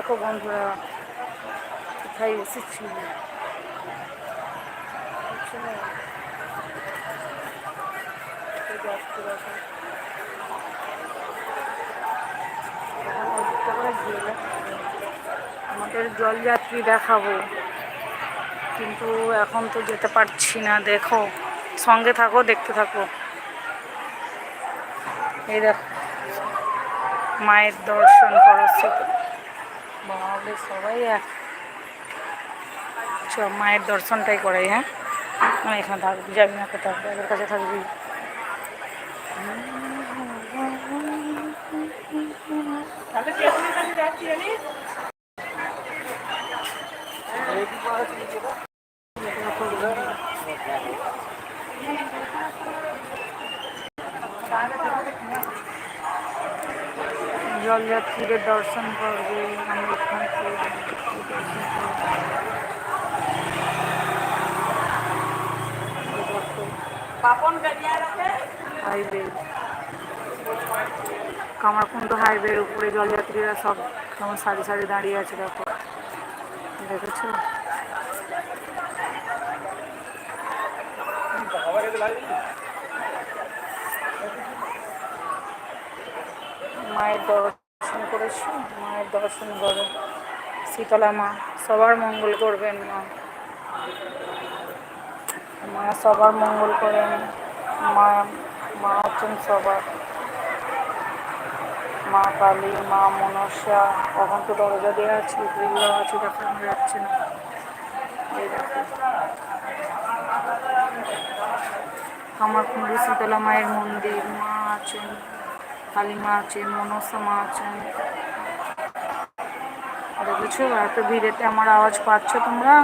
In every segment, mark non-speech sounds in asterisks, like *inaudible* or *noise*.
দেখো বন্ধুরা, কোথায় এসেছি? আমাদের জলযাত্রী দেখাবো। কিন্তু এখন তো যেতে পারছি না, দেখো। সঙ্গে থাকো, দেখতে থাকো। এই দেখো, মায়ের দর্শন করো বাবা সবাই এক। চ মায়ের দর্শনটাই করাই হ্যাঁ? আমি এখানে থাকবি যাবি না কোথাও ব্যাগের কাছে থাকবি। *laughs* জলযাত্রীদের দর্শন করবে আমি এখান থেকে দর্শন করব। হাইওয়ে কামারকুণ্ড হাইওয়ের উপরে জলযাত্রীরা সব কেমন সারি সারি দাঁড়িয়ে আছে দেখো দেখেছ মায়ের দর্শন করেছ? মায়ের দর্শন করো। শীতলা মা, সবার মঙ্গল করবেন মা। মা সবার মঙ্গল করেন। মা মা হচ্ছেন সবার। মা কালী, মা মনসা কখন তো দরজা দেওয়া আছে গ্রিল আছে দেখানো যাচ্ছে না। আমার কুণ্ডু শীতলা মায়ের মন্দির। মা আছেন। কালী মা আছেন মনসা মা আছেন দেখেছ এত ভিড়েতে আমার আওয়াজ পাচ্ছ তোমরা?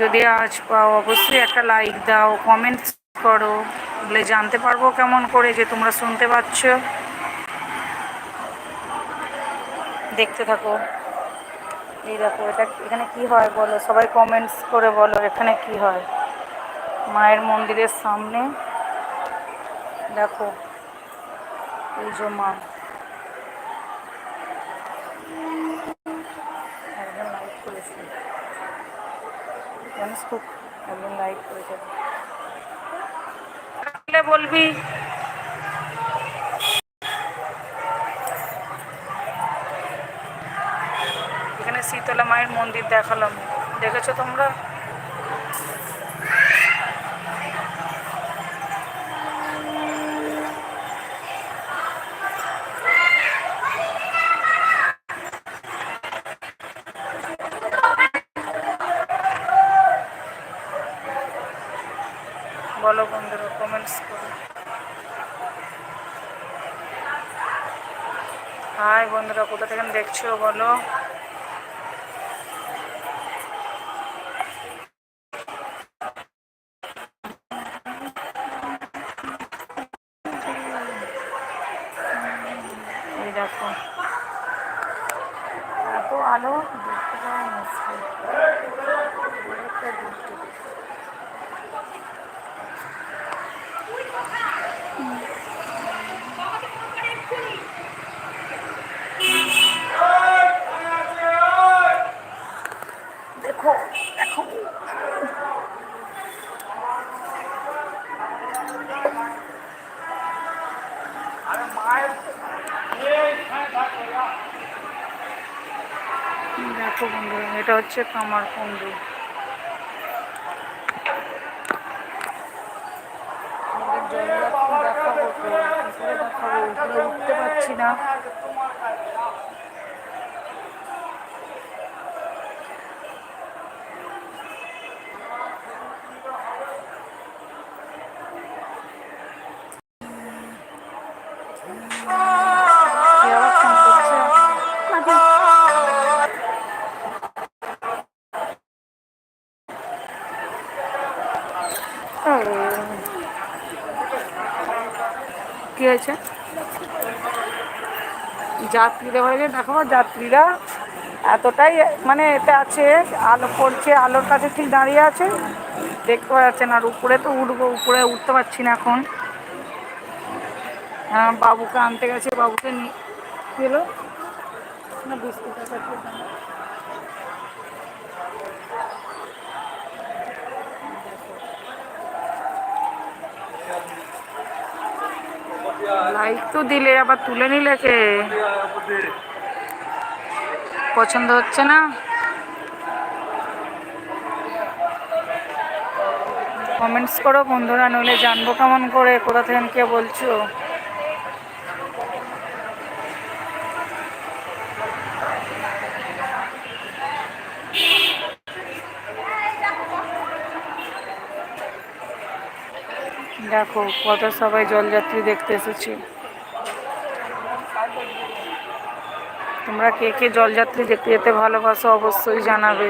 যদি আওয়াজ পাও, অবশ্যই একটা লাইক দাও কমেন্টস করো, বলে জানতে পারব কেমন করে যে তোমরা শুনতে পাচ্ছ। দেখতে থাকো। এই দেখো, এটা এখানে কি হয় বলো? সবাই কমেন্টস করে বলো এখানে কি হয়। মায়ের মন্দিরের সামনে। দেখো এই যে মা একজন লাইক করেছে। জানিস তো একজন লাইক করেছে। বলবি? এখানে শীতলা মায়ের মন্দির দেখালাম। দেখেছ তোমরা? বলো বন্ধুরা কমেন্টস করো। হাই বন্ধুরা কোথা থেকে দেখছ বলো এই দেখো এত আলো দেখতে পাওয়া মুশকিল অনেকটা দূর থেকে। দেখো দেখো দেখো বন্ধুরা এটা হচ্ছে কামারকুণ্ডু কুন্ডু দেখা উঠতে পারছি না। কি হয়েছে? যাত্রীদের বাড়ি দেখাবো যাত্রীরা এতটাই মানে এতে আছে, আলো পড়ছে, আলোর কাছে ঠিক দাঁড়িয়ে আছে। দেখতে পাওয়া যাচ্ছে না, আর উপরে তো উঠবো উপরে উঠতে পারছি না এখন। হ্যাঁ বাবুকে আনতে গেছে, বাবুকে নিয়ে হলো? না, বিস্কুট লাইক তো দিলে, আবার তুলে নিলে কে? পছন্দ হচ্ছে না? কমেন্টস করো বন্ধুরা, নইলে জানব কেমন করে, কোথা থেকে, কে বলছো? দেখো, কত সবাই জলযাত্রী দেখতে এসেছে। তোমরা কে কে জলযাত্রী দেখতে যেতে ভালোবাসো অবশ্যই জানাবে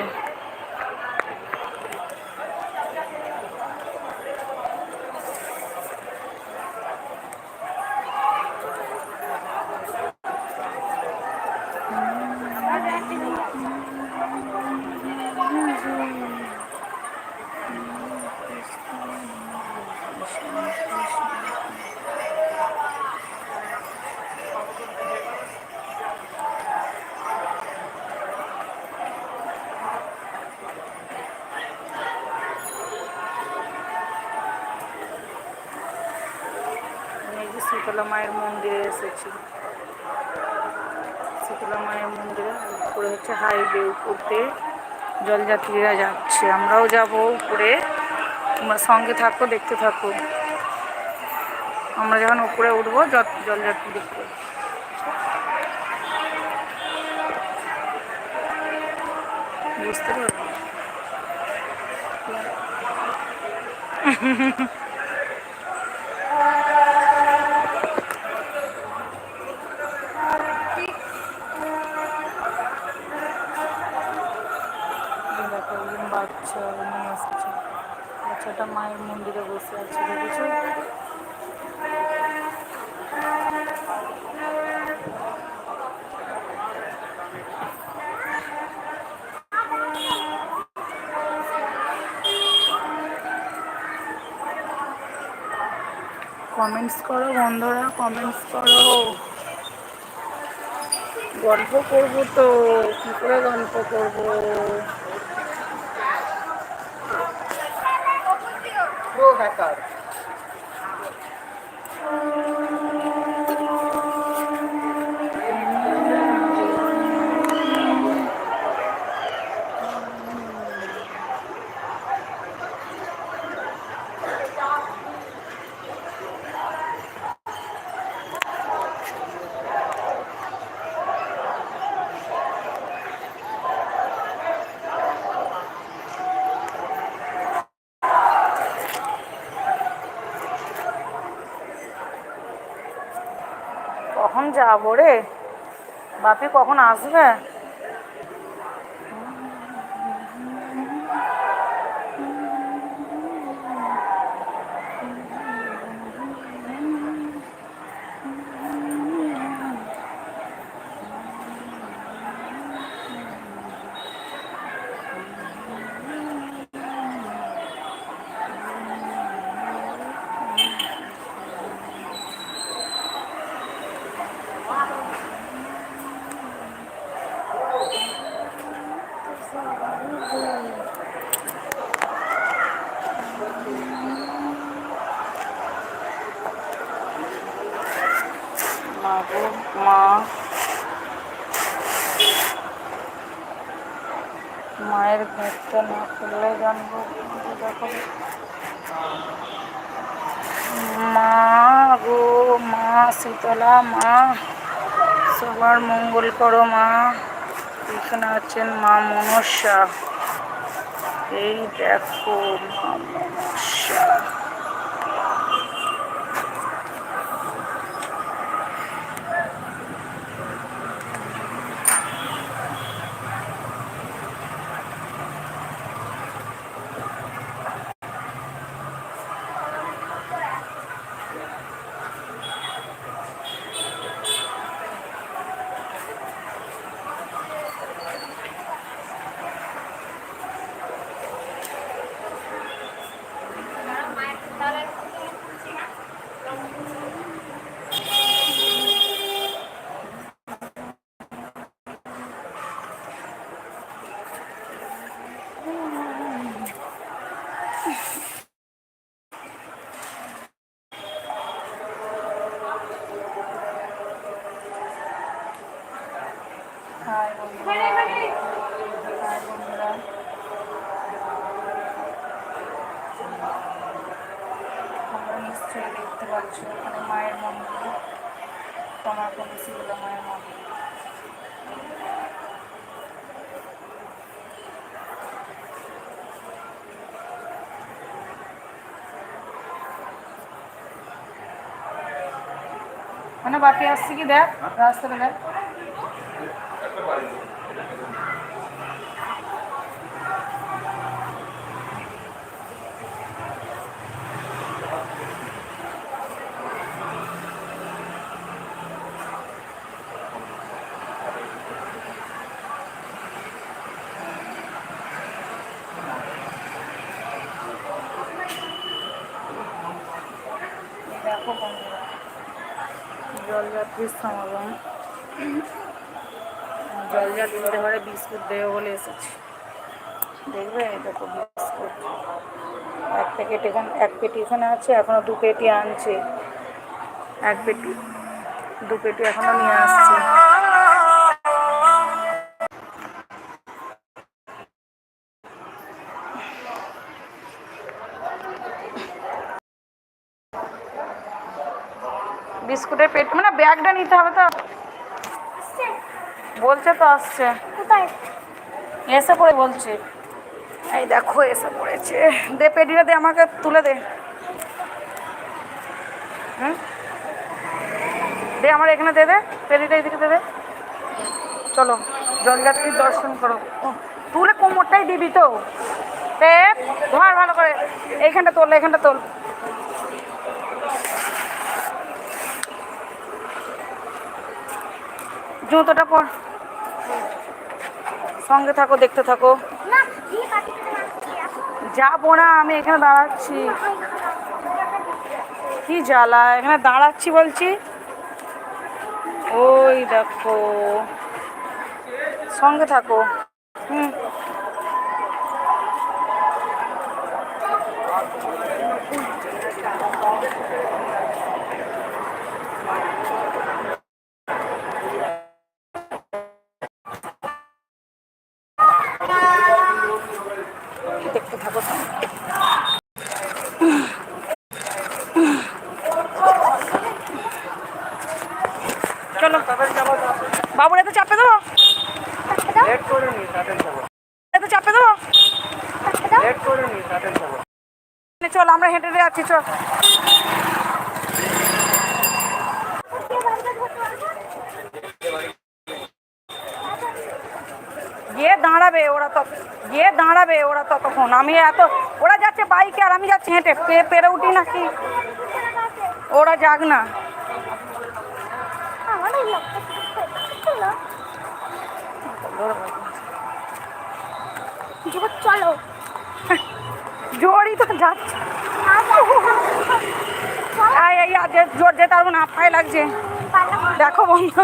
আমি এই যে শীতলা মায়ের মন্দিরে এসেছি। শীতলা মায়ের মন্দিরে উপরে হচ্ছে হাইওয়ে উপর দিয়ে জলযাত্রীরা যাচ্ছে। আমরাও যাব উপরে। তোমরা সঙ্গে থাকো, দেখতে থাকো। আমরা যখন উপরে উঠবো জলযাত্রী দেখতে বুঝতে পারব এই দেখো একজন বাচ্চা নিয়ে এসেছে বাচ্চাটা মায়ের মন্দিরে বসে আছে দেখেছ কমেন্টস করো বন্ধুরা কমেন্টস করো গল্প করব তো কি করে গল্প করব Pro hacker. কখন যাব রে। বাপি কখন আসবে? মা মায়ের ভেতটা না খুললে জানব মা গো মা শীতলা মা সবার মঙ্গল করো মা এখানে আছেন মা মনসা। এই দেখো মা মনসা। হাই দেখতে পাচ্ছ মায়ের মন্দির তোমার মায়ের মন্দির মানে বাকি আসছে কি দেখ রাস্তাটা দেখ দেখো ঘরে বিস্কুট বলে এসেছি। দেখবে? বিস্কুট। এক প্যাকেট এখানে, এক পেটি এখানে আছে, এখনও দু পেটি আনছে। এক পেটি, দু পেটি এখনও নিয়ে আসছে। বিস্কুটের পেট মানে ব্যাগটা নিতে হবে তো। বলছে তো আসছে। এসে পড়ে বলছে। এই দেখো এসে পড়েছে। দে পেটিটা দে আমাকে তুলে দে। হুম? দে আমার এখানে দে দে। পেটিটা এদিকে দে দে। চলো জলযাত্রীর দর্শন করো। তুলে কোমরটাই দিবি তো ধর ভালো করে। এইখানটা তোল এইখানটা তোল। জুতোটা পর। সঙ্গে থাকো দেখতে থাকো। যাব না আমি এখানে দাঁড়াচ্ছি। কি জ্বালা এখানে দাঁড়াচ্ছি বলছি? ওই দেখো। সঙ্গে থাকো। হুম। চল, আমরা হেঁটে যাচ্ছি, চল। গিয়ে দাঁড়াবে ওরা তো গিয়ে দাঁড়াবে ওরা ততক্ষণ। আমি এত ওরা যাচ্ছে বাইকে আর আমি যাচ্ছি হেঁটে। পেরে উঠি নাকি? ওরা যাক না। চলো। জোরই তো যাচ্ছে জোর যেতে পারব না পায়ে লাগছে দেখো বন্ধু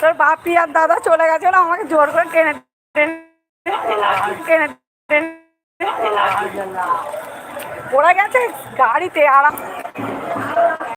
তোর বাপি আর দাদা চলে গেছে ওরা আমাকে জোর করে টেনে টেনে টেনে ওরা গেছে গাড়িতে আরাম